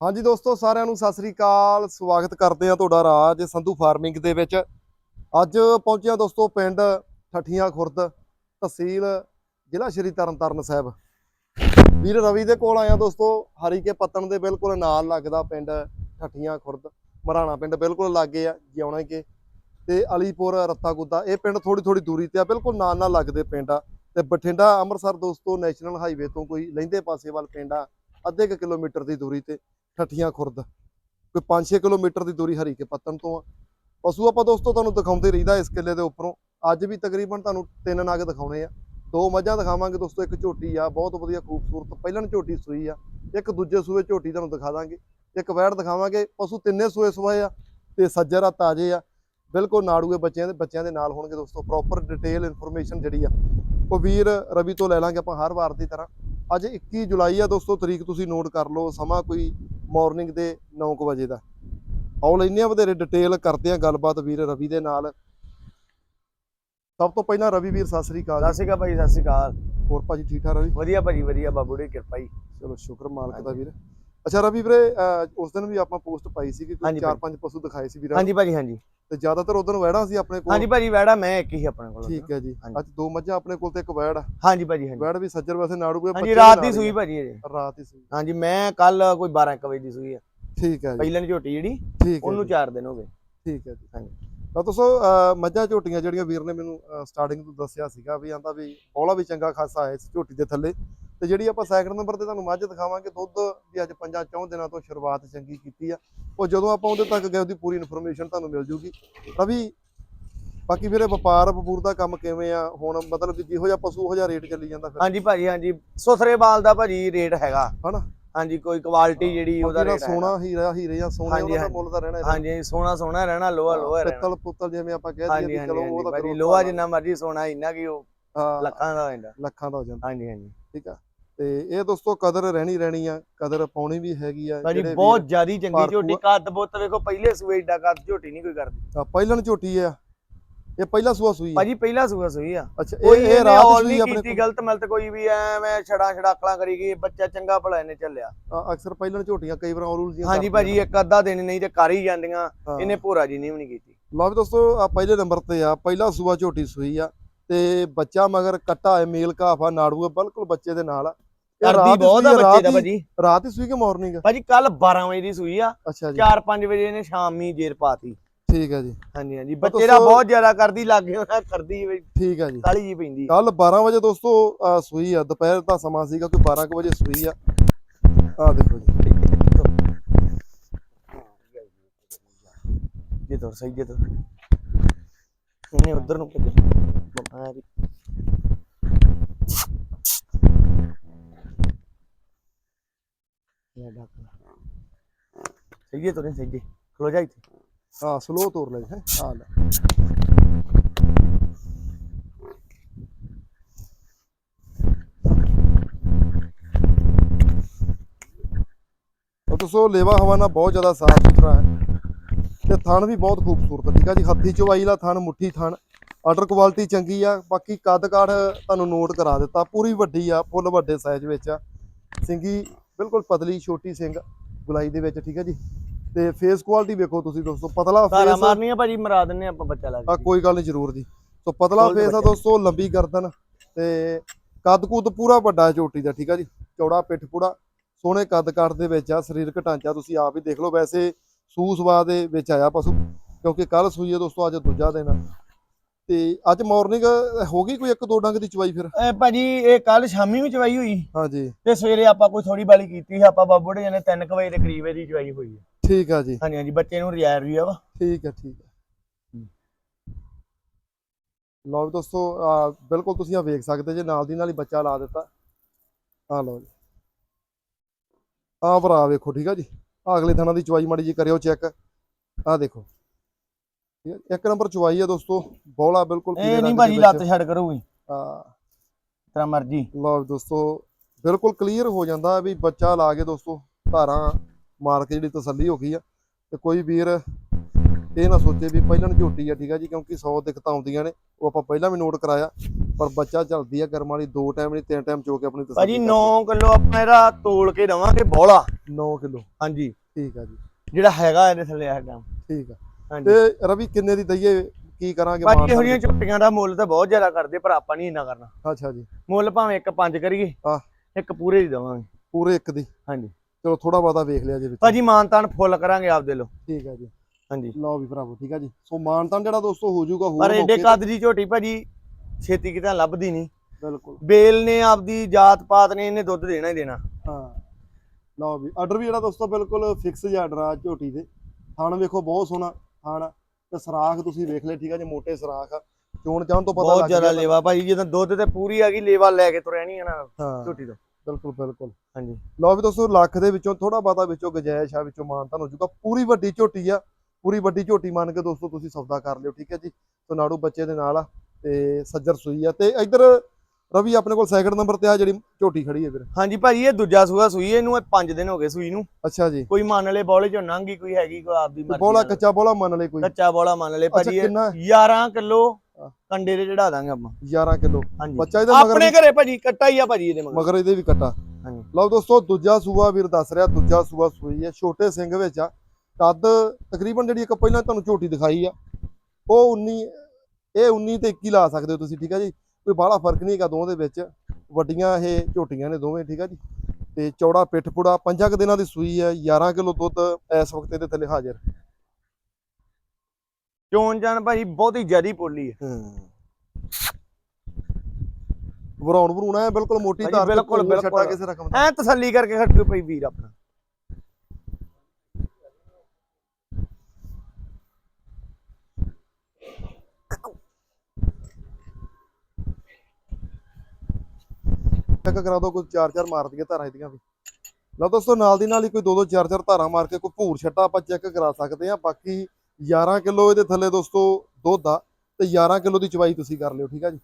ਹਾਂਜੀ ਦੋਸਤੋ, ਸਾਰਿਆਂ ਨੂੰ ਸਤਿ ਸ੍ਰੀ ਅਕਾਲ। ਸਵਾਗਤ ਕਰਦੇ ਆ ਤੁਹਾਡਾ ਰਾਜ ਸੰਧੂ ਫਾਰਮਿੰਗ ਦੇ ਵਿੱਚ। ਅੱਜ ਪਹੁੰਚਿਆ ਦੋਸਤੋ ਪਿੰਡ ਠੱਠੀਆਂ ਖੁਰਦ ਤਹਿਸੀਲ ਜ਼ਿਲ੍ਹਾ ਸ਼੍ਰੀ ਤਰਨਤਾਰਨ ਸਾਹਿਬ। ਵੀਰ ਰਵੀ ਦੇ ਕੋਲ ਆਇਆ ਦੋਸਤੋ ਹਰੀਕੇ ਪੱਤਣ ਦੇ ਬਿਲਕੁਲ ਨਾਲ ਲੱਗਦਾ ਪਿੰਡ ਠੱਠੀਆਂ ਖੁਰਦ, ਮਰਾਣਾ ਪਿੰਡ ਬਿਲਕੁਲ ਲਾਗੇ ਆ ਜਿਉਣਾ ਕਿ। ਤੇ ਅਲੀਪੁਰ ਰੱਤਾ ਗੁੱਦਾ, ਇਹ ਪਿੰਡ ਥੋੜੀ ਥੋੜੀ ਦੂਰੀ ਤੇ ਆ, ਬਿਲਕੁਲ ਨਾਲ ਨਾਲ ਲੱਗਦੇ ਪਿੰਡ ਆ। ਤੇ ਬਠਿੰਡਾ ਅੰਮ੍ਰਿਤਸਰ ਦੋਸਤੋ ਨੈਸ਼ਨਲ ਹਾਈਵੇ ਤੋਂ ਕੋਈ ਲਹਿੰਦੇ ਪਾਸੇ ਵੱਲ ਪਿੰਡ ਆ, ਅੱਧੇ ਕੁ ਕਿਲੋਮੀਟਰ ਦੀ ਦੂਰੀ ਤੇ। ਠੱਠੀਆਂ ਖੁਰਦ। ਕੋਈ 5-6 ਕਿਲੋਮੀਟਰ ਦੀ ਦੂਰੀ ਹਰੀਕੇ ਪੱਤਣ ਤੋਂ ਆ। ਪਸ਼ੂ ਆਪਾਂ ਦੋਸਤੋ ਤੁਹਾਨੂੰ ਦਿਖਾਉਂਦੇ ਰਹੀਦਾ ਇਸ ਕਿੱਲੇ ਦੇ ਉੱਪਰੋਂ। ਅੱਜ ਵੀ ਤਕਰੀਬਨ ਤੁਹਾਨੂੰ ਤਿੰਨ ਨਗ ਦਿਖਾਉਣੇ ਆ। ਦੋ ਮੱਝਾਂ ਦਿਖਾਵਾਂਗੇ ਦੋਸਤੋ, ਇੱਕ ਝੋਟੀ ਆ, ਬਹੁਤ ਵਧੀਆ ਖੂਬਸੂਰਤ ਪਹਿਲਾਂ ਝੋਟੀ ਸੂਈ ਆ। ਇੱਕ ਦੂਜੇ ਸੂਏ ਝੋਟੀ ਤੁਹਾਨੂੰ ਦਿਖਾ ਦਾਂਗੇ। ਇੱਕ ਵੈੜ ਦਿਖਾਵਾਂਗੇ, ਪਸ਼ੂ ਤਿੰਨੇ ਸੂਏ ਸੂਏ ਆ ਤੇ ਸੱਜਰ ਆ, ਤਾਜੇ ਆ। ਬਿਲਕੁਲ ਨਾੜੂਏ ਬੱਚਿਆਂ ਦੇ ਬੱਚਿਆਂ ਦੇ ਨਾਲ ਹੋਣਗੇ ਦੋਸਤੋ ਪ੍ਰੋਪਰ ਡਿਟੇਲ ਇਨਫੋਰਮੇਸ਼ਨ ਜਿਹੜੀ ਆ, ਉਹ ਵੀਰ ਰਵੀ ਤੋਂ ਲੈ ਲਾਂਗੇ ਆਪਾਂ ਹਰ ਵਾਰ ਦੀ ਤਰ੍ਹਾਂ। ਅੱਜ 21 ਜੁਲਾਈ ਆ ਦੋਸਤੋ, ਤਰੀਕ ਤੁਸੀਂ ਨੋਟ ਕਰ ਲਓ, ਸਮਾਂ ਕੋਈ ਮਾਰਨਿੰਗ ਦੇ 9:00 ਵਜੇ ਦਾ। ਆਓ ਲੈਨੇ ਆ ਵਧੇਰੇ ਡਿਟੇਲ ਕਰਦੇ ਆ ਗੱਲਬਾਤ ਵੀਰ ਰਵੀ ਦੇ ਨਾਲ। ਸਭ ਤੋਂ ਪਹਿਲਾਂ ਰਵੀ ਵੀਰ ਸਤਿ ਸ੍ਰੀ ਅਕਾਲ ਸਤਿ ਸ਼੍ਰੀ ਅਕਾਲ ਭਾਈ ਸਤਿ ਸ਼੍ਰੀ ਅਕਾਲ। ਹੋਰ ਭਾਜੀ ਠੀਕ ਠਾਕ ਰਵੀ? ਵਧੀਆ ਭਾਜੀ ਵਧੀਆ ਬਾਬੂ ਦੀ ਕਿਰਪਾ ਜੀ। ਚਲੋ ਸ਼ੁਕਰ ਮਾਲਕ ਦਾ ਵੀਰ। ਅੱਛਾ ਰਵੀ ਵੀਰੇ ਉਸ ਦਿਨ ਵੀ ਆਪਾਂ ਪੋਸਟ ਪਾਈ ਸੀ ਕਿ ਕੋਈ ਹਾਂਜੀ ਚਾਰ ਭਾਈ। ਪੰਜ ਪਸ਼ੂ ਦਿਖਾਏ ਸੀ ਵੀਰ ਹਾਂਜੀ ਭਾਜੀ ਹਾਂਜੀ। ਤੇ ਜ਼ਿਆਦਾਤਰ ਉਦੋਂ ਵੈੜਾਂ ਸੀ ਆਪਣੇ ਕੋਲ? ਹਾਂਜੀ ਭਾਜੀ ਵੈੜਾ ਮੈਂ ਇੱਕ ਹੀ ਆਪਣੇ ਕੋਲ ਠੀਕ ਹੈ ਜੀ। ਅੱਜ ਦੋ ਮੱਝਾਂ ਆਪਣੇ ਕੋਲ ਤੇ ਇੱਕ ਵੈੜ ਆ। ਹਾਂਜੀ ਭਾਜੀ ਹਾਂਜੀ। ਵੈੜ ਵੀ ਸੱਜਰ ਵੈਸੇ ਨਾੜੂ ਕੋਈ ਹਾਂਜੀ ਰਾਤ ਦੀ ਸੂਈ ਭਾਜੀ ਇਹ ਰਾਤ ਦੀ ਸੂਈ। ਹਾਂਜੀ ਮੈਂ ਕੱਲ ਕੋਈ 12 1 ਵਜੇ ਦੀ ਸੂਈ ਆ। ਠੀਕ ਹੈ ਜੀ। ਪਹਿਲਾਂ ਦੀ ਝੋਟੀ ਜਿਹੜੀ ਉਹਨੂੰ ਜੀ, 4 ਦਿਨ ਹੋ ਗਏ। ਠੀਕ ਹੈ ਜੀ। ਹਾਂਜੀ। ਤਾਂ ਦੋਸਤੋ ਮੱਝਾਂ ਝੋਟੀਆਂ ਜਿਹੜੀਆਂ ਵੀਰ ਨੇ ਮੈਨੂੰ ਸਟਾਰਟਿੰਗ ਤੋਂ ਦੱਸਿਆ ਸੀਗਾ ਵੀ ਆਂਦਾ ਵੀ ਹੌਲਾ ਵੀ ਚੰਗਾ ਖਾਸਾ ਹੈ ਇਸ ਝੋਟੀ ਦੇ ਥੱਲੇ। ਤੇ ਜਿਹੜੀ ਆਪਾਂ ਸੈਕਿੰਡ ਨੰਬਰ ਤੇ ਤੁਹਾਨੂੰ ਮੱਝ ਦਿਖਾਵਾਂਗੇ ਦੁੱਧ ਵੀ ਅੱਜ ਪੰਜਾਂ ਚੌਂ ਦਿਨਾਂ ਤੋਂ ਸ਼ੁਰੂਆਤ ਚੰਗੀ ਕੀਤੀ ਆ। ਉਹ ਜਦੋਂ ਆਪਾਂ ਉਹਦੇ ਤੱਕ ਗਏ ਉਹਦੀ ਪੂਰੀ ਇਨਫੋਰਮੇਸ਼ਨ ਤੁਹਾਨੂੰ ਮਿਲ ਜੂਗੀ। ਰਵੀ ਬਾਕੀ ਵੀਰੇ ਵਪਾਰ ਵਪੂਰ ਦਾ ਕੰਮ ਕਿਵੇਂ ਆ? ਹੁਣ ਮਤਲਬ ਕਿ ਜਿਹੋ ਜਿਹਾ ਪਸ਼ੂ ਉਹ ਜਿਹਾ ਰੇਟ ਚੱਲੀ ਜਾਂਦਾ ਫਿਰ। ਹਾਂਜੀ ਭਾਜੀ ਹਾਂਜੀ। ਸੁਥਰੇ ਬਾਲ ਦਾ ਭਾਜੀ ਰੇਟ ਹੈਗਾ। ਹਨਾ? ਹਾਂਜੀ ਕੋਈ ਕੁਆਲਿਟੀ ਜਿਹੜੀ ਉਹਦਾ ਰੇਟ ਸੋਨਾ ਹੀਰਾ ਹੀਰੇ ਜਾਂ ਸੋਨੇ ਹਾਂਜੀ, ਉਹਨਾਂ ਦਾ ਹਾਂਜੀ। ਮੁੱਲ ਤਾਂ ਰਹਿਣਾ ਹੀ। ਹਾਂਜੀ ਸੋਨਾ ਸੋਨਾ ਰਹਿਣਾ ਲੋਹਾ ਲੋਹਾ ਰਹਿਣਾ। ਪਿੱਤਲ ਪੁੱਤਲ ਜਿਵੇਂ ਆਪਾਂ ਕਹਿ ਦਈਏ ਚਲੋ ਉਹ ਤਾਂ ਭਾਜੀ ਲੋਹਾ ਜਿੰਨਾ ਮਰਜ਼ੀ ਸੋਨਾ ਇੰਨਾ ਕੀ ਉਹ ਹਾਂ, ਲੱਖਾਂ ਦਾ ਹੋ ਜਾਂਦਾ। ਲੱਖਾਂ ਦਾ ਹੋ ਜਾਂਦਾ। ਹਾਂਜੀ ਹਾਂਜੀ। ਠੀਕ ਆ। ਤੇ ਇਹ ਦੋਸਤੋ ਕਦਰ ਰਹਿਣੀ ਰਹਿਣੀ ਆ ਕਦਰ ਪਾਉਣੀ ਵੀ ਹੈਗੀ ਆ ਭਾਜੀ ਬਹੁਤ ਜ਼ਿਆਦੀ ਚੰਗੀ ਝੋਟੀ ਕੱਦ ਬੁੱਤ ਵੇਖੋ ਪਹਿਲੇ ਸੂਏ ਏਡਾ ਕੱਦ ਝੋਟੀ ਨਹੀਂ ਕੋਈ ਕਰਦੀ। ਪਹਿਲਣ ਝੋਟੀ ਆ। ਇਹ ਪਹਿਲਾ ਸੂਆ ਸੂਈ ਆ। ਭਾਜੀ ਪਹਿਲਾ ਸੂਆ ਸੂਈ ਆ। ਅੱਛਾ ਇਹ ਇਹ ਰਾਤ ਸੂਈ ਆਪਣੇ ਕੀਤੀ ਗਲਤ ਮਲਤ ਕੋਈ ਵੀ ਐਵੇਂ ਛੜਾ ਛੜਾਕਲਾਂ ਕਰੀ ਗਈ ਬੱਚਾ ਚੰਗਾ ਭਲਾ ਇਹਨੇ ਚੱਲਿਆ। ਅਕਸਰ ਪਹਿਲਣ ਝੋਟੀਆਂ ਕਈ ਵਾਰ ਔਰੂਲ ਦੀਆਂ ਹਾਂਜੀ ਭਾਜੀ ਇੱਕ ਅੱਧਾ ਦਿਨ ਨਹੀਂ ਤੇ ਕਰ ਹੀ ਜਾਂਦੀਆਂ। ਇਹਨੇ ਭੋਰਾ ਜੀ ਨਹੀਂ ਵੀ ਨਹੀਂ ਕੀਤੀ। ਲਓ ਵੀ ਦੋਸਤੋ ਆ ਪਹਿਲੇ ਨੰਬਰ ਤੇ ਆ ਪਹਿਲਾ ਸੂਆ ਝੋਟੀ ਸੂਈ ਆ ਤੇ ਬੱਚਾ ਮਗਰ ਕੱਟਾ ਹੈ ਮੇਲ ਕਾਫਾ ਨਾੜੂ ਆ ਬਿਲਕੁਲ ਬੱਚੇ ਦੇ ਨਾਲ ਆ। ਕਰਦੀ ਬਹੁਤ ਆ ਬੱਚੇ ਦਾ ਭਾਜੀ। ਰਾਤ ਹੀ ਸੂਈ ਕਿ ਮਾਰਨਿੰਗ ਭਾਜੀ ਕੱਲ 12 ਵਜੇ ਦੀ ਸੂਈ ਆ। ਅੱਛਾ ਜੀ। 4-5 ਵਜੇ ਇਹਨੇ ਸ਼ਾਮੀ ਜੇਰ ਪਾਤੀ। ਠੀਕ ਹੈ ਜੀ। ਹਾਂਜੀ ਹਾਂਜੀ। ਬੱਚੇ ਦਾ ਬਹੁਤ ਜ਼ਿਆਦਾ ਕਰਦੀ ਲੱਗੇ ਉਹਨਾਂ ਕਰਦੀ ਠੀਕ ਹੈ ਜੀ। ਕਾਲੀ ਜੀ ਪੈਂਦੀ। ਕੱਲ 12 ਵਜੇ ਦੋਸਤੋ ਸੂਈ ਆ। ਦੁਪਹਿਰ ਦਾ ਸਮਾਂ ਸੀਗਾ ਕੋਈ 12 ਕੁ ਵਜੇ ਸੂਈ ਆ। ਆ ਦੇਖੋ ਜੀ। ਜੇ ਤੁਰ ਸਹੀ ਜੇ ਤੁਰ ਇਹਨੇ ਉਧਰ ਨੂੰ ਭੇਜਿਆ। ਬਿਮਾਰੀ ਤੁਰੇ ਸਹੀ ਜੇ। ਖਲੋ ਜਾ ਇੱਥੇ। ਹਾਂ ਸਲੋ ਤੋਰ ਲੈ ਹੈ। ਆ ਲੈ। ਉਹ ਦੋਸਤੋ ਲੇਵਾ ਹਵਾਨਾ ਬਹੁਤ ਜ਼ਿਆਦਾ ਸਾਫ਼ ਸੁਥਰਾ ਹੈ। ਤੇ ਥਣ ਵੀ ਬਹੁਤ ਖੂਬਸੂਰਤ ਹੈ ਠੀਕ ਆ ਜੀ। ਹੱਥੀ ਚਵਾਈ ਵਾਲਾ ਥਣ ਮੁੱਠੀ ਥਣ। ਆਰਡਰ ਕੁਆਲਿਟੀ ਚੰਗੀ ਆ। ਬਾਕੀ ਕੱਦ ਕਾਠ ਤੁਹਾਨੂੰ ਨੋਟ ਕਰਾ ਦਿੱਤਾ। ਪੂਰੀ ਵੱਡੀ ਆ ਫੁੱਲ ਵੱਡੇ ਸਾਈਜ਼ ਵਿੱਚ ਆ। ਸਿੰਗੀ ਬਿਲਕੁਲ ਪਤਲੀ ਛੋਟੀ ਸਿੰਘ ਗੁਲਾਈ ਦੇ ਵਿੱਚ ਠੀਕ ਆ ਜੀ। ਤੇ ਫੇਸ ਕੁਆਲਿਟੀ ਵੇਖੋ ਤੁਸੀਂ ਦੋਸਤੋ ਪਤਲਾ ਤਾਰਾ ਫੇਸ ਮਾਰਨੀ ਆ ਭਾਜੀ ਮਰਾ ਦਿੰਨੇ ਆਪਾਂ ਬੱਚਾ ਲਾ ਆ ਕੇ ਕੋਈ ਗੱਲ ਨਹੀਂ ਜ਼ਰੂਰ ਜੀ। ਸੋ ਪਤਲਾ ਖੋਲ ਫੇਸ ਆ ਬੱਚੇ। ਦੋਸਤੋ ਲੰਬੀ ਗਰਦਨ ਤੇ ਕੱਦ ਕੁੱਦ ਪੂਰਾ ਵੱਡਾ ਹੈ ਝੋਟੀ ਦਾ ਠੀਕ ਆ ਜੀ? ਚੌੜਾ ਪਿੱਠ ਪੂੜਾ ਸੋਹਣੇ ਕੱਦ ਕਾਠ ਦੇ ਵਿੱਚ ਆ ਸਰੀਰਕ ਢਾਂਚਾ ਤੁਸੀਂ ਆਪ ਹੀ ਦੇਖ ਲਓ। ਵੈਸੇ ਸੂ ਸਵਾ ਦੇ ਵਿੱਚ ਆਇਆ ਪਸ਼ੂ ਕਿਉਂਕਿ ਕੱਲ ਸੂਈ ਹੈ ਦੋਸਤੋ ਅੱਜ ਦੂਜਾ ਦਿਨ ਆ। ਤੇ ਅੱਜ ਮਾਰਨਿੰਗ ਹੋ ਗਈ ਕੋਈ ਇੱਕ ਦੋ ਡੰਗ ਦੀ ਚਵਾਈ ਫਿਰ? ਇਹ ਭਾਜੀ ਇਹ ਕੱਲ ਸ਼ਾਮੀ ਵੀ ਚਵਾਈ ਹੋਈ। ਹਾਂਜੀ। ਤੇ ਸਵੇਰੇ ਆਪਾਂ ਕੋਈ ਥੋੜੀ ਬਾਲੀ ਕੀਤੀ ਸੀ ਆਪਾਂ ਬਾਬੂੜੇ ਜਨੇ 3 ਵਜੇ ਦੇ ਕਰੀਬ ਇਹਦੀ ਚਵਾਈ ਹੋਈ ਹੈ ਠੀਕ ਆ ਜੀ। ਹਾਂਜੀ ਹਾਂਜੀ ਬੱਚੇ ਨੂੰ ਰਿਜ਼ਰਵ ਵੀ ਆ ਵਾ। ਠੀਕ ਹੈ ਠੀਕ ਹੈ। ਲਓ ਵੀ ਦੋਸਤੋ ਆ ਬਿਲਕੁਲ ਤੁਸੀਂ ਆ ਵੇਖ ਸਕਦੇ ਜੇ ਨਾਲ ਦੀ ਨਾਲ ਹੀ ਬੱਚਾ ਲਾ ਦਿੱਤਾ। ਆ ਲਓ ਜੀ। ਆ ਭਰਾ ਵੇਖੋ ਠੀਕ ਆ ਜੀ। ਅਗਲੇ ਥਾਣਾ ਦੀ ਚਵਾਈ ਮਾੜੀ ਜੀ ਕਰਿਓ ਚੈੱਕ। ਆ ਦੇਖੋ। ਹੈ ਇੱਕ ਨੰਬਰ ਚਵਾਈ ਆ ਦੋਸਤੋ। ਬੌਲਾ ਬਿਲਕੁਲ ਇਹ ਨਹੀਂ ਭਾਜੀ। ਲੱਤ ਛੱਡ ਕਰੂਗੀ। ਆ ਤੇਰਾ ਮਰਜ਼ੀ। ਲਓ ਦੋਸਤੋ ਬਿਲਕੁਲ ਕਲੀਅਰ ਹੋ ਜਾਂਦਾ ਵੀ ਬੱਚਾ ਲਾ ਕੇ ਦੋਸਤੋ ਧਾਰਾਂ ਮਾਰ ਕੇ ਜਿਹੜੀ ਤਸੱਲੀ ਹੋ ਗਈ ਆ ਤੇ ਕੋਈ ਵੀਰ ਇਹ ਨਾ ਸੋਚੇ ਵੀ ਪਹਿਲਾਂ ਝੋਟੀ ਆ ਠੀਕ ਆ ਜੀ ਕਿਉਂਕਿ 100 ਦਿੱਕਤਾਂ ਆਉਂਦੀਆਂ ਨੇ ਉਹ ਆਪਾਂ ਪਹਿਲਾਂ ਵੀ ਨੋਟ ਕਰਾਇਆ ਪਰ ਬੱਚਾ ਚੱਲਦੀ ਆ ਕਰਮ ਵਾਲੀ ਦੋ ਟਾਈਮ ਨਹੀਂ ਤਿੰਨ ਟਾਈਮ ਚੋ ਕੇ ਆਪਣੀ ਭਾਜੀ ਤਸੱਲੀ 9 ਕਿਲੋ ਆਪਾਂ ਇਹਦਾ ਤੋਲ ਕੇ ਦਵਾਂਗੇ ਬੋਲਾ 9 ਕਿਲੋ। ਹਾਂਜੀ। ਠੀਕ ਆ ਜੀ। ਜਿਹੜਾ ਹੈਗਾ ਇਹਦੇ ਥੱਲੇ ਆ ਟਾਈਮ ਠੀਕ ਆ। ਤੇ ਰਵੀ ਕਿੰਨੇ ਦੀ ਦਈਏ ਕੀ ਕਰਾਂਗੇ ਭਾਜੀ ਇਹੋ ਜਿਹੀਆਂ ਝੋਟੀਆਂ ਦਾ ਮੁੱਲ ਤਾਂ ਬਹੁਤ ਜ਼ਿਆਦਾ ਕਰਦੇ ਪਰ ਆਪਾਂ ਨਹੀਂ ਇੰਨਾ ਕਰਨਾ। ਅੱਛਾ ਜੀ। ਮੁੱਲ ਭਾਵੇਂ ਇੱਕ ਪੰਜ ਕਰੀਏ ਹਾਂ। ਇੱਕ ਪੂਰੇ ਦੀ ਦਵਾਂਗੇ। ਪੂਰੇ ਇੱਕ ਦੀ। ਹਾਂਜੀ। ਚਲੋ ਥੋੜਾ ਬਹੁਤਾ ਵੇਖ ਲਿਆ ਜੀ ਵਿੱਚ। ਭਾਜੀ ਮਾਨਤਾਨ ਫੁੱਲ ਕਰਾਂਗੇ ਆਪਦੇ ਲੋ। ਠੀਕ ਆ ਜੀ। ਹਾਂਜੀ। ਲਓ ਵੀ ਭਰਾਵੋ ਠੀਕ ਆ ਜੀ। ਸੋ ਮਾਨਤਾਨ ਜਿਹੜਾ ਦੋਸਤੋ ਹੋ ਜਾਊਗਾ ਪਰ ਹੋਰ ਏਡੇ ਮੌਕੇ ਤੇ- ਕੱਦ ਦੀ ਝੋਟੀ ਭਾਜੀ ਛੇਤੀ ਕਿਤੇ ਲੱਭਦੀ ਨਹੀਂ। ਬਿਲਕੁਲ। ਬੇਲ ਨੇ ਆਪਦੀ ਜਾਤ ਪਾਤ ਨੇ ਇਹਨੇ ਦੁੱਧ ਦੇਣਾ ਹੀ ਦੇਣਾ। ਹਾਂ। ਲਓ ਵੀ ਆਰਡਰ ਵੀ ਜਿਹੜਾ ਦੋਸਤੋ ਬਿਲਕੁਲ ਫਿਕਸ ਜਿਹਾ ਆਰਡਰ ਆ ਝੋਟੀ ਦੇ। ਥਣ ਵੇਖੋ ਬਹੁਤ ਸੋਹਣਾ ਥਣ ਤੇ ਸਰਾਖ ਤੁਸੀਂ ਵੇਖ ਲਿਆ ਠੀਕ ਆ ਜੀ ਮੋਟੇ ਸਰਾਖ ਆ। ਚੋਣ ਚਾਹਣ ਤੋਂ ਪਤਾ ਬਹੁਤ ਲੱਗ ਜ਼ਿਆਦਾ ਗਿਆ ਲੇਵਾ ਭਾਜੀ ਜਦੋਂ ਦੁੱਧ ਤੇ ਪੂਰੀ ਆ ਗਈ ਲੇਵਾ ਲੈ ਕੇ ਤੁਰਿਆ ਨਹੀਂ ਹਾਂ। ਝੋਟੀ ਤੋਂ। ਬਿਲਕੁਲ ਬਿਲਕੁਲ। ਹਾਂਜੀ। ਲਓ ਵੀ ਦੋਸਤੋ ਲੱਖ ਦੇ ਵਿੱਚੋਂ ਥੋੜਾ ਬਾਤਾ ਵਿੱਚੋਂ ਗਜਾਇਸ਼ ਆ ਵਿੱਚੋਂ ਮਾਨਤਾਨ ਹੋ ਜਾਊਗਾ। ਪੂਰੀ ਵੱਡੀ ਝੋਟੀ ਆ ਪੂਰੀ ਵੱਡੀ ਝੋਟੀ ਮੰਨ ਕੇ ਦੋਸਤੋ ਤੁਸੀਂ ਸੌਦਾ ਕਰ ਲਿਓ ਠੀਕ ਹੈ ਜੀ? ਸੋ ਨਾੜੂ ਬੱਚੇ ਦੇ ਨਾਲ ਆ ਤੇ ਸੱਜਰ ਸੂਈ ਆ ਤੇ ਇੱਧਰ ਰਵੀ ਆਪਣੇ ਕੋਲ ਸੈਕਿੰਡ ਨੰਬਰ ਤੇ ਆ ਜਿਹੜੀ ਝੋਟੀ ਖੜੀ ਹੈ ਵੀਰ। ਹਾਂਜੀ ਭਾਜੀ ਇਹ ਦੂਜਾ ਸੂਆ ਸੂਈ ਇਹਨੂੰ ਇਹ 5 ਦਿਨ ਹੋ ਗਏ ਸੂਈ ਨੂੰ। ਅੱਛਾ ਜੀ। ਕੋਈ ਮੰਨ ਲੈ ਬੋਲੇ ਚੋਂ ਨੰਗੀ ਕੋਈ ਹੈਗੀ ਕੋਈ ਆਪਦੀ ਮਰਜ਼ੀ ਬੋਲਾ। ਕੱਚਾ ਬੋਲਾ ਮੰਨ ਲੈ ਕੋਈ। ਕੱਚਾ ਬੋਲਾ ਮੰਨ ਲੈ ਭਾਜੀ ਇਹ ਕਿੰਨਾ? 11 ਕਿਲੋ। ਕੰਡੇ ਦੇ ਚੜਾ ਦਾਂਗੇ ਆਪਾਂ। 11 ਕਿਲੋ। ਹਾਂਜੀ। ਬੱਚਾ ਇਹਦੇ ਮਗਰ ਆਪਣੇ ਘਰੇ ਭਾਜੀ ਕੱਟਾ ਹੀ ਆ ਭਾਜੀ ਇਹਦੇ ਮਗਰ। ਮਗਰ ਇਹਦੇ ਵੀ ਕੱਟਾ। ਹਾਂਜੀ। ਲਓ ਦੋਸਤੋ ਦੂਜਾ ਸੂਆ ਵੀਰ ਦੱਸ ਰਿਹਾ ਦੂਜਾ ਸੂਆ ਸੂਈ ਹੈ ਛੋਟੇ ਸਿੰਘ ਵਿੱਚ ਆ। ਕੱਦ ਤਕਰੀਬਨ ਜਿਹੜੀ ਇੱਕ ਪਹਿਲਾਂ ਤੁਹਾਨੂੰ ਝੋਟੀ ਦਿਖਾਈ ਆ ਉਹ 19 ਇਹ 19 ਤੇ 21 ਲਾ ਸਕਦੇ ਹੋ ਤੁਸੀਂ ਠੀਕ ਹੈ ਜੀ? ਕੋਈ ਬਾਹਲਾ ਫ਼ਰਕ ਨਹੀਂ ਹੈਗਾ ਦੋਵਾਂ ਦੇ ਵਿੱਚ। ਵੱਡੀਆਂ ਇਹ ਝੋਟੀਆਂ ਨੇ ਦੋਵੇਂ ਠੀਕ ਹੈ ਜੀ? ਤੇ ਚੌੜਾ ਪਿੱਠ ਪੁੜਾ ਪੰਜਾਂ ਕੁ ਦਿਨਾਂ ਦੀ ਸੂਈ ਹੈ 11 ਕਿਲੋ ਦੁੱਧ ਇਸ ਵਕਤ ਇਹਦੇ ਥੱਲੇ ਹਾਜ਼ਰ। ਚੋਣ ਜਾਨ ਭਾਜੀ ਬਹੁਤੀ ਜ਼ਿਆਦੀ ਪੋਲੀ ਹੈ। ਵਰਾਉਣ ਵਰੂਣਾ ਹੈ ਬਿਲਕੁਲ ਮੋਟੀ ਹਾਂਜੀ, ਧਾਰ ਤੇ ਬਿਲਕੁਲ, ਬਿਲਕੁਲ। ਕਿਸੇ ਰਕਮ ਦਾ। ਐ ਤਸੱਲੀ ਕਰਕੇ ਖੜਕੇ ਪਈ ਵੀਰ ਆਪਣਾ। ਚੈੱਕ ਕਰਾ ਦਿਓ ਕੋਈ ਚਾਰ ਚਾਰ ਮਾਰ ਦਈਏ ਧਾਰਾਂ ਇਹਦੀਆਂ ਵੀ। ਲਓ ਦੋਸਤੋ ਨਾਲ ਦੀ ਨਾਲ ਹੀ ਕੋਈ ਦੋ ਦੋ ਚਾਰ ਚਾਰ ਧਾਰਾਂ ਮਾਰ ਕੇ ਕੋਈ ਭੂਰ ਛੱਟਾ ਆਪਾਂ ਚੈੱਕ ਕਰਾ ਸਕਦੇ ਆ ਬਾਕੀ 11 ਕਿਲੋ ਇਹਦੇ ਥੱਲੇ ਦੋਸਤੋ ਦੁੱਧ ਆ ਤੇ 11 ਕਿਲੋ ਦੀ ਚਵਾਈ ਤੁਸੀਂ ਕਰ ਲਿਓ ਠੀਕ ਆ ਜੀ?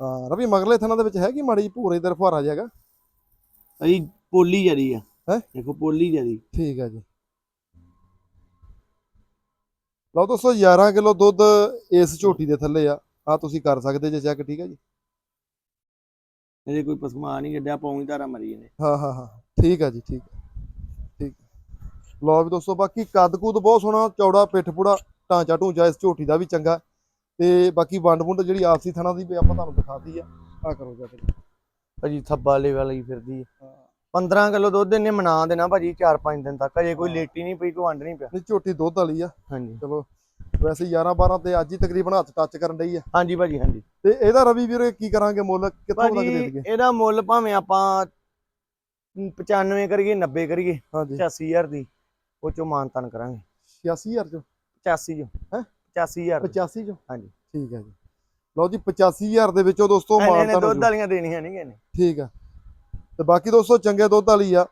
ਹਾਂ ਰਵੀ ਮਗਰਲੇ ਥਣਾ ਦੇ ਵਿੱਚ ਹੈਗੀ ਮਾੜੀ ਭੂਰੇ ਇਧਰ ਫੁਹਾਰਾ ਜਿਹਾ ਹੈਗਾ? ਭਾਜੀ ਪੋਲੀ ਜਿਆਦੀ ਆ। ਹੈਂ? ਦੇਖੋ ਪੋਲੀ ਜਿਆਦੀ ਠੀਕ ਹੈ ਜੀ। ਲਓ ਦੋਸਤੋ 11 ਕਿਲੋ ਦੁੱਧ ਇਸ ਝੋਟੀ ਦੇ ਥੱਲੇ ਆ। ਆ ਤੁਸੀਂ ਕਰ ਸਕਦੇ ਜੇ ਚੈੱਕ ਠੀਕ ਹੈ ਜੀ? ਇਹਦੇ ਕੋਈ ਪਸਮਾ ਨਹੀਂ ਗੱਡਿਆ ਪੌਣੀ ਧਾਰਾ ਮਰੀ ਇਹਨੇ ਹਾਂ ਹਾਂ ਹਾਂ। ਠੀਕ ਹੈ ਜੀ ਠੀਕ ਹੈ ਠੀਕ। ਲਓ ਵੀ ਦੋਸਤੋ ਬਾਕੀ ਕੱਦ ਕੁੱਦ ਬਹੁਤ ਸੋਹਣਾ ਚੌੜਾ ਪਿੱਠ ਪੁੜਾ ਢਾਂਚਾ ਢੂੰਚਾ ਇਸ ਝੋਟੀ ਦਾ ਵੀ ਚੰਗਾ। ਤੇ ਬਾਕੀ ਵੰਡ ਵੁੰਡ ਜਿਹੜੀ ਆਪਸੀ ਥਣਾ ਦੀ ਵੀ ਆਪਾਂ ਤੁਹਾਨੂੰ ਦਿਖਾਤੀ ਆ। ਆ ਕਰੋ ਜਾ ਕੇ ਭਾਜੀ ਥੱਬਾ ਲੈਵਲ ਹੀ ਫਿਰਦੀ ਹੈ। 15 ਕਿਲੋ ਦੁੱਧ ਇਹਨੇ ਮਨਾ ਦੇਣਾ ਭਾਜੀ 4-5 ਦਿਨ ਤੱਕ। ਅਜੇ ਕੋਈ ਲੇਟੀ ਨਹੀਂ ਪਈ ਕੋਈ ਵੰਡ ਨਹੀਂ ਪਿਆ। ਨਹੀਂ ਝੋਟੀ ਦੁੱਧ ਵਾਲੀ ਆ। ਹਾਂਜੀ। ਚਲੋ ਵੈਸੇ 11 12 ਤੇ ਅੱਜ ਹੀ ਤਕਰੀਬਨ ਹੱਥ ਟੱਚ ਕਰਨ ਡਈ ਆ। ਹਾਂਜੀ ਭਾਜੀ ਹਾਂਜੀ। ਤੇ ਇਹਦਾ ਰਵੀ ਵੀਰ ਕੀ ਕਰਾਂਗੇ ਮੁੱਲ? ਕਿੱਥੋਂ ਤੱਕ ਦੇ ਦਈਏ? ਇਹਦਾ ਮੁੱਲ ਭਾਵੇਂ ਆਪਾਂ 95 ਕਰੀਏ 90 ਕਰੀਏ ਹਾਂਜੀ। 85000 ਦੀ ਉਹ ਚੋਂ ਮਾਨਤਨ ਕਰਾਂਗੇ। 86000 ਚੋਂ? 85 ਜੋ ਹੈਂ? 85000 85 ਚੋਂ? ਹਾਂਜੀ। ਠੀਕ ਹੈ ਜੀ। ਲਓ ਜੀ 85000 ਦੇ ਵਿੱਚੋਂ ਦੋਸਤੋ ਇਹਨੇ ਮਾਨਤਾ ਦੁੱਧ ਵਾਲੀਆਂ ਦੇਣੀਆਂ ਨਹੀਂ ਇਹਨੇ। ਠੀਕ ਆ ਤੇ ਬਾਕੀ ਦੋਸਤੋ ਚੰਗੇ ਦੁੱਧ ਵਾਲੀ ਆ।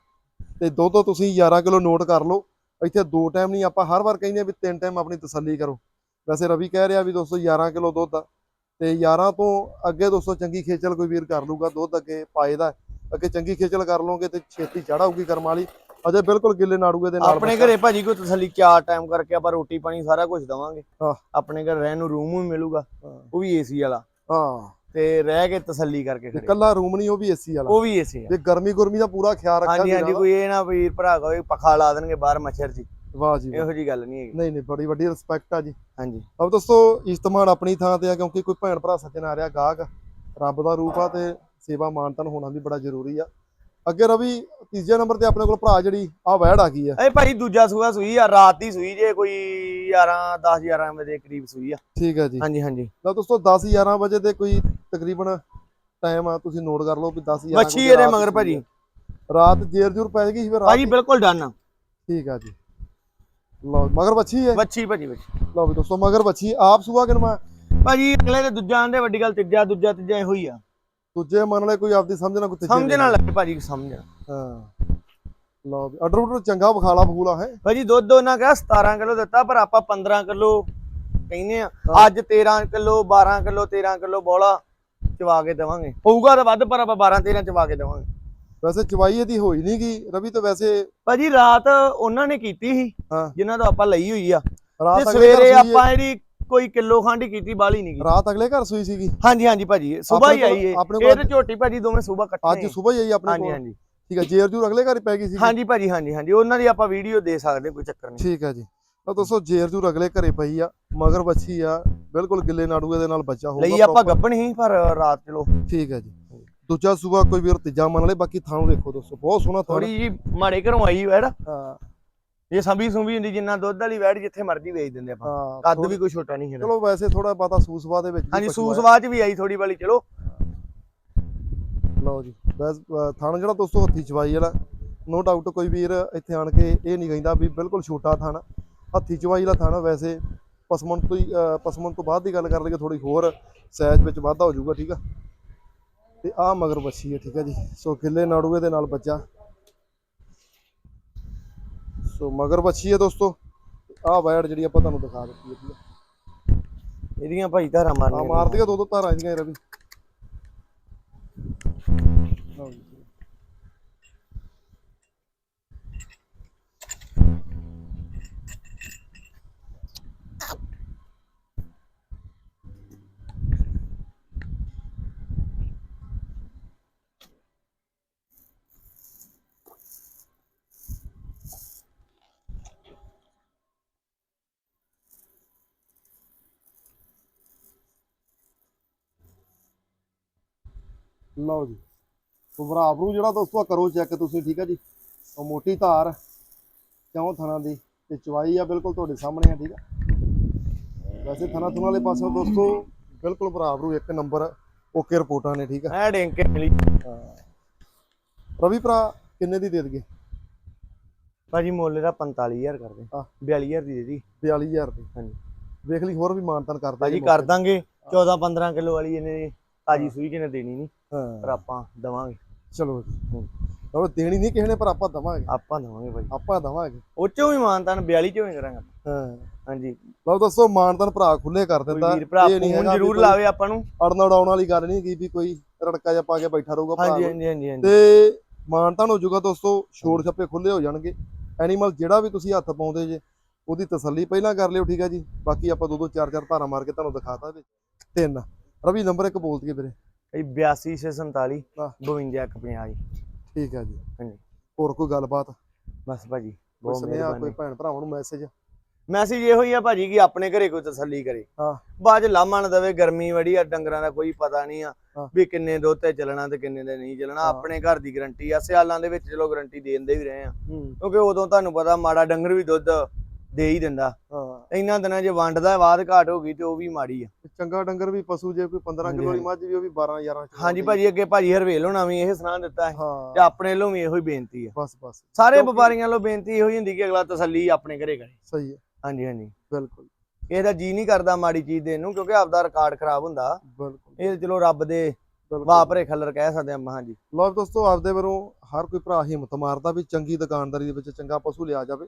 ਤੇ ਦੁੱਧ ਤੁਸੀਂ 11 ਕਿਲੋ ਨੋਟ ਕਰ ਲਓ। ਇੱਥੇ ਦੋ ਟਾਈਮ ਨਹੀਂ ਆਪਾਂ ਹਰ ਵਾਰ ਕਹਿੰਦੇ ਆ ਵੀ ਤਿੰਨ ਟਾਈਮ ਆਪਣੀ ਤਸੱਲੀ ਕਰੋ। ਵੈਸੇ ਰਵੀ ਕਹਿ ਰਿਹਾ ਵੀ ਦੋਸਤੋ 11 ਕਿਲੋ ਦੁੱਧ ਆ। ਤੇ 11 ਤੋਂ ਅੱਗੇ ਦੋਸਤੋ ਚੰਗੀ ਖੇਚਲ ਕੋਈ ਵੀਰ ਕਰ ਲੂਗਾ ਦੁੱਧ ਅੱਗੇ ਪਾਏ ਦਾ ਅੱਗੇ ਚੰਗੀ ਖੇਚਲ ਕਰ ਲਓਗੇ ਤੇ ਛੇਤੀ ਚੜਾਊਗੀ ਕਰਮ ਵਾਲੀ ਅਜੇ ਬਿਲਕੁਲ ਗਿੱਲੇ ਨਾੜੂਏ ਦੇ ਨਾਲ ਆਪਣੇ। ਘਰੇ ਭਾਜੀ ਕੋਈ ਤਸੱਲੀ ਚਾਰ ਟਾਈਮ ਕਰਕੇ ਆਪਾਂ ਰੋਟੀ ਪਾਣੀ ਸਾਰਾ ਕੁਝ ਦਵਾਂਗੇ ਹਾਂ। ਆਪਣੇ ਘਰ ਰਹਿਣ ਨੂੰ ਰੂਮ ਵੀ ਮਿਲੂਗਾ। ਉਹ ਵੀ ਏਸੀ ਵਾਲਾ ਹਾਂ ਤੇ ਰਹਿ ਕੇ ਤਸੱਲੀ ਕਰਕੇ ਖੜੇ ਕੱਲਾ ਰੂਮ ਨਹੀਂ ਉਹ ਵੀ ਏਸੀ ਵਾਲਾ ਉਹ ਵੀ ਏਸੀ ਆ ਤੇ ਗਰਮੀ ਗੁਰਮੀ ਦਾ ਪੂਰਾ ਖਿਆਲ ਰੱਖਿਆ ਹਾਂਜੀ ਹਾਂਜੀ। ਕੋਈ ਇਹ ਨਾ ਵੀਰ ਭਰਾ ਕੋਈ ਪੱਖਾ ਲਾ ਦੇਣਗੇ ਬਾਹਰ ਮੱਛਰ ਜੀ ਵਾਹ ਜੀ ਵਾਹ। ਇਹੋ ਜੀ ਗੱਲ ਨਹੀਂ ਹੈਗੀ। ਨਹੀਂ ਨਹੀਂ ਬੜੀ ਵੱਡੀ ਰਿਸਪੈਕਟ ਆ ਜੀ। ਹਾਂਜੀ। ਅਬ ਦੋਸਤੋ ਇਸਤਮਾਨ ਆਪਣੀ ਥਾਂ ਤੇ ਆ ਕਿਉਂਕਿ ਕੋਈ ਭੈਣ ਭਰਾ ਸੱਜਣ ਆ ਰਿਹਾ ਗਾਹਕ ਰੱਬ ਦਾ ਰੂਪ ਆ ਤੇ ਸੇਵਾ ਮਾਨਤਨ ਹੋਣਾ ਵੀ ਬੜਾ ਜ਼ਰੂਰੀ ਆ। ਅੱਗੇ ਰਵੀ ਤੀਜੇ ਨੰਬਰ ਤੇ ਆਪਣੇ ਕੋਲ ਭਰਾ ਜਿਹੜੀ ਆ ਵੈੜ ਆ ਗਈ ਆ। ਇਹ ਭਾਜੀ ਦੂਜਾ ਸੂਆ ਸੂਈ ਆ ਰਾਤ ਦੀ ਸੂਈ ਜੇ ਕੋਈ 11 10 11 ਵਜੇ ਦੇ ਕਰੀਬ ਸੂਈ ਆ। ਠੀਕ ਹੈ ਜੀ। ਹਾਂਜੀ ਹਾਂਜੀ। ਲਓ ਦੋਸਤੋ 10 11 ਵਜੇ ਦੇ ਕੋਈ ਤਕਰੀਬਨ ਟਾਈਮ ਆ ਤੁਸੀਂ ਨੋਟ ਕਰ ਲਓ ਵੀ 10 11 ਮੱਛੀ ਇਹਦੇ ਮਗਰ ਭਾਜੀ। ਰਾਤ ਜੇਰ ਜੂਰ ਪੈ ਗਈ ਸੀ ਫਿਰ ਰਾਤ ਭਾਜੀ? ਬਿਲਕੁਲ ਡਨ। ਠੀਕ ਆ ਜੀ। ਲਓ ਮਗਰ ਬੱਚੀ ਹੈ। ਬੱਚੀ ਭਾਜੀ ਬੱਚੀ ਲਓ ਵੀ ਦੋਸਤੋ ਮਗਰ ਬੱਚੀ ਆਪ ਸੂਆ ਕਿਨਵਾ ਭਾਜੀ ਅਗਲੇ ਦੇ ਦੂਜਾ ਆਂਦੇ ਵੱਡੀ ਗੱਲ ਤੀਜਾ ਦੂਜਾ ਤੀਜਾ ਇਹੋ ਹੀ ਆ। ਦੂਜੇ ਮੰਨ ਲੈ ਕੋਈ ਆਪਦੀ ਸਮਝਣਾ ਕੋਈ ਤੀਜੇ ਸਮਝ ਨਾ ਲੱਗੇ ਭਾਜੀ ਸਮਝ ਹਾਂ। ਲਓ ਵੀ ਆਰਡਰ ਆਰਡਰ ਚੰਗਾ ਬਖਾਲਾ ਬਖੂਲਾ ਹੈ। ਭਾਜੀ ਦੁੱਧ ਉਹਨਾਂ ਕਿਹਾ 17 ਕਿਲੋ ਦਿੱਤਾ ਪਰ ਆਪਾਂ 15 ਕਿਲੋ ਕਹਿੰਦੇ ਆ। ਅੱਜ 13 ਕਿਲੋ 12 ਕਿਲੋ 13 ਕਿਲੋ ਬੋਲਾ ਚਵਾ ਕੇ ਦੇਵਾਂਗੇ। ਹੋਊਗਾ ਤਾਂ ਵੱਧ ਪਰ ਆਪਾਂ 12 13 ਚਵਾ ਕੇ ਦੇਵਾਂਗੇ। ਵੈਸੇ ਚਵਾਈ ਇਹਦੀ ਹੋਈ ਨਹੀਂ ਗਈ ਰਵੀ ਤਾਂ ਵੈਸੇ ਭਾਜੀ ਰਾਤ ਉਹਨਾਂ ਨੇ ਕੀਤੀ ਸੀ। ਜਿਨ੍ਹਾਂ ਤੋਂ ਆਪਾਂ ਲਈ ਹੋਈ ਆ। ਰਾਤ ਸਵੇਰੇ ਹੈ। ਆਪਾਂ ਇਹਦੀ ਕੋਈ ਕਿਲੋ ਖੰਡ ਹੀ ਕੀਤੀ ਬਾਲੀ ਨਹੀਂ ਕੀਤੀ। ਰਾਤ ਅਗਲੇ ਘਰ ਸੂਈ ਸੀਗੀ। ਹਾਂਜੀ ਹਾਂਜੀ ਭਾਜੀ ਸਵੇਰ ਹੀ ਆਈ ਏ। ਇਹ ਤੇ ਝੋਟੀ ਭਾਜੀ ਦੋਵੇਂ ਸਵੇਰ ਇਕੱਠੇ ਅੱਜ ਹੀ। ਸਵੇਰ ਹੀ ਆਈ ਆਪਣੇ ਹਾਂਜੀ ਕੋਲ। ਹਾਂਜੀ। ਠੀਕ ਹੈ ਜੇਰ ਜੂਰ ਅਗਲੇ ਘਰ ਹੀ ਪੈ ਗਈ ਸੀ ਹਾਂਜੀ ਭਾਜੀ ਹਾਂਜੀ ਹਾਂਜੀ। ਉਹਨਾਂ ਦੀ ਆਪਾਂ ਵੀਡੀਓ ਦੇ ਸਕਦੇ ਕੋਈ ਚੱਕਰ ਨਹੀਂ ਠੀਕ ਹੈ ਜੀ। ਤਾਂ ਦੋਸਤੋ ਜੇਰ ਜੂਰ ਅਗਲੇ ਘਰੇ ਪਈ ਆ ਮਗਰ ਬੱਚੀ ਆ ਬਿਲਕੁਲ ਗਿੱਲੇ ਨਾੜੂਏ ਦੇ ਨਾਲ ਬੱਚਾ ਹੋਊਗਾ ਲਈ ਆਪਾਂ। ਗੱਬਣ ਹੀ ਪਰ ਰਾਤ ਚਲੋ। ਠੀਕ ਹੈ ਜੀ। ਦੂਜਾ ਸੂਆ ਕੋਈ ਵੀਰ ਤੀਜਾ ਮੰਨ ਲੈ ਬਾਕੀ ਥਾਂ ਵੇਖੋ ਦੋਸਤੋ ਬਹੁਤ ਸੋਹਣਾ ਥਾਂ। ਥੋੜੀ ਜੀ ਮਾੜੇ ਘਰੋਂ ਆਈ ਵੈੜ ਹਾਂ। ਇਹ ਸੰਭੀ ਸੁੰਭੀ ਹੁੰਦੀ ਜਿੰਨਾ ਦੁੱਧ ਵਾਲੀ ਵੈੜ ਜਿੱਥੇ ਮਰਜ਼ੀ ਵੇਚ ਦਿੰਦੇ ਆਪਾਂ। ਹਾਂ ਕੱਦ ਵੀ ਕੋਈ ਛੋਟਾ ਨਹੀਂ ਹੈ ਚਲੋ ਵੈਸੇ ਥੋੜਾ ਬਾਤਾ ਸੂਸਵਾ ਦੇ ਵਿੱਚ ਵੀ ਹਾਂਜੀ ਪਸ਼ੂ ਆ। ਸੂਸਵਾਜ ਵੀ ਆਈ ਥੋੜੀ ਵਾਲੀ ਚਲੋ। ਲਓ ਜੀ ਬਸ ਥਣ ਜਿਹੜਾ ਦੋਸਤੋ ਹੱਥੀ ਚਵਾਈ ਵਾਲਾ ਨੋ ਡਾਊਟ ਕੋਈ ਵੀਰ ਇੱਥੇ ਆਣ ਕੇ ਇਹ ਨਹੀਂ ਕਹਿੰਦਾ ਵੀ ਬਿਲਕੁਲ ਛੋਟਾ ਥਣ। ਹੱਥੀ ਚਵਾਈ ਵਾਲਾ ਥਣ ਵੈਸੇ ਪਸਮਨ ਤੋਂ ਹੀ ਪਸਮਨ ਤੋਂ ਬਾਅਦ ਦੀ ਗੱਲ ਕਰ ਲਈਏ ਥੋੜੀ ਹੋਰ ਸਾਈਜ਼ ਵਿੱਚ ਵਾਧਾ ਹੋ ਜਾਊਗਾ ਠੀਕ ਆ? ਤੇ ਆ ਮਗਰ ਬੱਚੀ ਹੈ ਠੀਕ ਹੈ ਜੀ। ਸੋ ਕਿੱਲੇ ਨਾੜੂਏ ਦੇ ਨਾਲ ਬੱਚਾ। ਸੋ ਮਗਰ ਬੱਚੀ ਹੈ ਦੋਸਤੋ। ਆ ਵੈੜ ਜਿਹੜੀ ਆਪਾਂ ਤੁਹਾਨੂੰ ਦਿਖਾ ਦਿੱਤੀ ਹੈ ਆ। ਇਹਦੀਆਂ ਭਾਈ ਧਾਰਾਂ ਆ ਮਾਰਨੀਆਂ ਮਾਰਦੀਆਂ ਦੋ ਦੋ ਧਾਰਾਂ ਇਹਦੀਆਂ ਇਹ ਰਵੀ ਲਓ ਜੀ। ਲਓ ਜੀ। ਭਰਾ ਭਰੂ ਜਿਹੜਾ ਦੋਸਤੋ ਕਰੋ ਚੈੱਕ ਤੁਸੀਂ ਠੀਕ ਹੈ ਜੀ। ਉਹ ਮੋਟੀ ਧਾਰ ਕਿਉਂ ਥਣਾ ਦੀ ਤੇ ਚਵਾਈ ਆ ਬਿਲਕੁਲ ਤੁਹਾਡੇ ਸਾਹਮਣੇ ਆ ਠੀਕ ਆ। ਵੈਸੇ ਥਣਾ ਥੁਣਾ ਵਾਲੇ ਪਾਸੋਂ ਦੋਸਤੋ ਬਿਲਕੁਲ ਭਰੂ ਇੱਕ ਨੰਬਰ ਓਕੇ ਰਿਪੋਰਟਾਂ ਨੇ ਠੀਕ ਆ। ਐ ਡਿੰਕੇ ਮਿਲੀ ਰਵੀ ਭਰਾ ਕਿੰਨੇ ਦੀ ਦੇ ਦਈਏ? ਭਾਜੀ ਮੁੱਲ ਦਾ। 45000 ਕਰਦੇ ਆਹ। 42000 ਦੀ ਦੇ। ਦੀ 42000 ਦੀ। ਹਾਂਜੀ। ਵੇਖ ਲਈ ਹੋਰ ਵੀ ਮਾਨਤਨ ਕਰਦਾ ਜੀ ਕਰ ਦਾਂਗੇ। 14 15 ਕਿਲੋ ਵਾਲੀ ਇਹਨੇ ਤਾਜੀ ਸੂਈ ਜਿਹਨੇ ਦੇਣੀ ਨਹੀਂ ਪਰ ਹਾਂ ਆਪਾਂ ਦਵਾਂਗੇ। ਚਲੋ ਜੀ। ਹੂੰ। ਉਹ ਦੇਣੀ ਨਹੀਂ ਕਿਸੇ ਨੇ ਪਰ ਆਪਾਂ ਦਵਾਂਗੇ। ਆਪਾਂ ਦਵਾਂਗੇ ਭਾਜੀ ਆਪਾਂ ਦਵਾਂਗੇ। ਉਹ ਚੋਂ ਵੀ ਮਾਨਤਾਨ 42 ਚੋਂ ਵੀ ਕਰਾਂਗੇ ਹਾਂ। ਹਾਂਜੀ। ਲਓ ਦੋਸਤੋ ਮਾਨਤਨ ਭਰਾ ਖੁੱਲੇ ਕਰ ਕੋਈ ਦਿੰਦਾ। ਵੀਰ ਭਰਾ ਇਹ ਨਹੀਂ ਫੋਨ ਹੈਗਾ ਜ਼ਰੂਰ ਲਾਵੇ ਆਪਾਂ ਨੂੰ। ਅੜਨ ਅੜਾਉਣ ਵਾਲੀ ਗੱਲ ਨਹੀਂ ਹੈਗੀ ਵੀ ਕੋਈ ਰੜਕਾ ਜਿਹਾ ਪਾ ਕੇ ਬੈਠਾ ਰਹੂਗਾ ਭਰਾ ਹਾਂਜੀ ਨੂੰ। ਹਾਂਜੀ ਹਾਂਜੀ ਹਾਂਜੀ। ਤੇ ਮਾਨਤਾਨ ਹੋ ਜਾਊਗਾ ਦੋਸਤੋ ਛੋੜ ਛੱਪੇ ਖੁੱਲੇ ਹੋ ਜਾਣਗੇ। ਐਨੀਮਲ ਜਿਹੜਾ ਵੀ ਤੁਸੀਂ ਹੱਥ ਪਾਉਂਦੇ ਜੇ ਉਹਦੀ ਤਸੱਲੀ ਪਹਿਲਾਂ ਕਰ ਲਿਓ ਠੀਕ ਹੈ ਜੀ। ਬਾਕੀ ਆਪਾਂ ਦੋ ਦੋ ਚਾਰ ਚਾਰ ਧਾਰਾਂ ਮਾਰ ਕੇ ਤੁਹਾਨੂੰ ਦਿਖਾਤਾ ਵਿੱਚ ਤਿੰਨ। ਰਵੀ ਨੰਬਰ ਇੱਕ ਬੋਲ ਦਈਏ ਵੀਰੇ। ਭਾਈ 82647 ਆਹ। 5250 ਜੀ। ਠੀਕ ਹੈ ਜੀ। ਹਾਂਜੀ। ਹੋਰ ਕੋਈ ਗੱਲਬਾਤ? ਬਸ ਭਾਜੀ ਬਹੁਤ ਸੁਨੇਹਾ ਕੋਈ ਮਿਹਰਬਾਨੀ ਭੈਣ ਭਰਾਵਾਂ ਨੂੰ ਮੈਸੇਜ ਮੈਸੇਜ ਇਹੋ ਹੀ ਆ ਭਾਜੀ ਕਿ ਆਪਣੇ ਘਰੇ ਕੋਈ ਤਸੱਲੀ ਕਰੇ। ਹਾਂ। ਬਾਅਦ ਲਾਮਾ ਨਾ ਦਵੇ ਗਰਮੀ ਵੜੀ ਆ ਡੰਗਰਾਂ ਦਾ ਕੋਈ ਪਤਾ ਨਹੀਂ ਆ। ਵੀ ਕਿੰਨੇ ਦੁੱਧ ਤੇ ਚੱਲਣਾ ਤੇ ਕਿੰਨੇ ਦੇ ਨਹੀਂ ਚੱਲਣਾ। ਆਪਣੇ ਘਰ ਦੀ ਗਰੰਟੀ ਆ ਸਿਆਲਾਂ ਦੇ ਵਿੱਚ ਚਲੋ ਗਰੰਟੀ ਦੇਂਦੇ ਵੀ ਰਹੇ ਆ। ਕਿਉਂਕਿ ਉਦੋਂ ਤੁਹਾਨੂੰ ਪਤਾ ਮਾੜਾ ਡੰਗਰ ਵੀ ਦੁੱਧ ਦੇ ਹੀ ਦਿੰਦਾ। ਇੰਨਾ ਦਿਨਾਂ 'ਚ ਵੰਡਦਾ ਬਾਅਦ ਘਾਟ ਹੋ ਗਈ ਤੇ ਉਹ ਵੀ ਮਾੜੀ ਆ। ਚੰਗਾ ਡੰਗਰ ਵੀ ਪਸ਼ੂ ਜੇ ਕੋਈ 15 ਹਾਂਜੀ, ਕਿਲੋ ਹਾਂਜੀ। ਮੱਝ ਵੀ ਉਹ ਵੀ 12 11 ਕਿਲੋ ਹਾਂਜੀ ਦੀ। ਭਾਜੀ ਅੱਗੇ ਭਾਜੀ ਹਰਵੇਲ ਹੋਣਾ ਵੀ ਇਹ ਸੁਣਾ ਦਿੱਤਾ ਹੈ ਤੇ ਆਪਣੇ ਵੱਲੋਂ ਵੀ ਇਹੋ ਹੀ ਬੇਨਤੀ ਆ। ਬਸ ਬਸ। ਸਾਰੇ ਵਪਾਰੀਆਂ ਵੱਲੋਂ ਬੇਨਤੀ ਇਹੋ ਹੀ ਹੁੰਦੀ ਕਿ ਅਗਲਾ ਤਸੱਲੀ ਆਪਣੇ ਘਰੇ ਕਰੇ। ਸਹੀ ਹੈ। ਹਾਂਜੀ ਹਾਂਜੀ। ਬਿਲਕੁਲ। ਇਹਦਾ ਜੀ ਨਹੀਂ ਕਰਦਾ ਮਾੜੀ ਚੀਜ਼ ਦੇਣ ਨੂੰ ਕਿਉਂਕਿ ਆਪਦਾ ਰਿਕਾਰਡ ਖਰਾਬ ਹੁੰਦਾ। ਬਿਲਕੁਲ। ਇਹ ਚਲੋ ਰੱਬ ਦੇ ਵਾਪਰੇ ਖੱਲਰ ਕਹਿ ਸਕਦੇ ਆਪਾਂ ਹਾਂਜੀ। ਵੀ ਦੋਸਤੋ ਆਪਦੇ ਵੱਲੋਂ ਹਰ ਕੋਈ ਭਰਾ ਹਿੰਮਤ ਮਾਰਦਾ ਵੀ ਚੰਗੀ ਦੁਕਾਨਦਾਰੀ ਦੇ ਵਿੱਚ ਚੰਗਾ ਪਸ਼ੂ ਲਿਆ ਜਾਵੇ।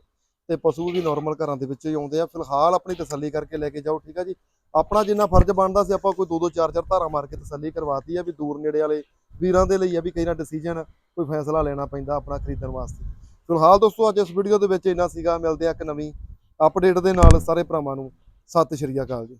ਤੇ ਪਸ਼ੂ ਵੀ ਨਾਰਮਲ ਘਰਾਂ ਦੇ ਵਿੱਚ ਹੀ ਆਉਂਦੇ ਆ। ਫਿਲਹਾਲ ਆਪਣੀ ਤਸੱਲੀ ਕਰਕੇ ਲੈ ਕੇ ਜਾਓ, ਠੀਕ ਆ ਜੀ? ਆਪਣਾ ਜਿੰਨਾ ਫਰਜ਼ ਬਣਦਾ ਸੀ, ਆਪਾਂ ਕੋਈ ਦੋ ਦੋ ਚਾਰ ਚਾਰ ਧਾਰਾ ਮਾਰ ਕੇ ਤਸੱਲੀ ਕਰਵਾਤੀ ਆ ਵੀ ਦੂਰ ਨੇੜੇ ਵਾਲੇ ਵੀਰਾਂ ਦੇ ਲਈ ਆ ਵੀ ਕਈ ਨਾ ਡਿਸੀਜਨ ਕੋਈ ਫੈਸਲਾ ਲੈਣਾ ਪੈਂਦਾ ਆਪਣਾ ਖਰੀਦਣ ਵਾਸਤੇ। ਫਿਲਹਾਲ ਦੋਸਤੋ, ਅੱਜ ਇਸ ਵੀਡੀਓ ਦੇ ਵਿੱਚ ਇੰਨਾ ਸੀਗਾ। ਮਿਲਦੇ ਆ ਇੱਕ ਨਵੀਂ ਅਪਡੇਟ ਦੇ ਨਾਲ ਸਾਰੇ ਭਰਾਵਾਂ ਨੂੰ। ਸਤਿ ਸ਼੍ਰੀ ਅਕਾਲ ਜੀ।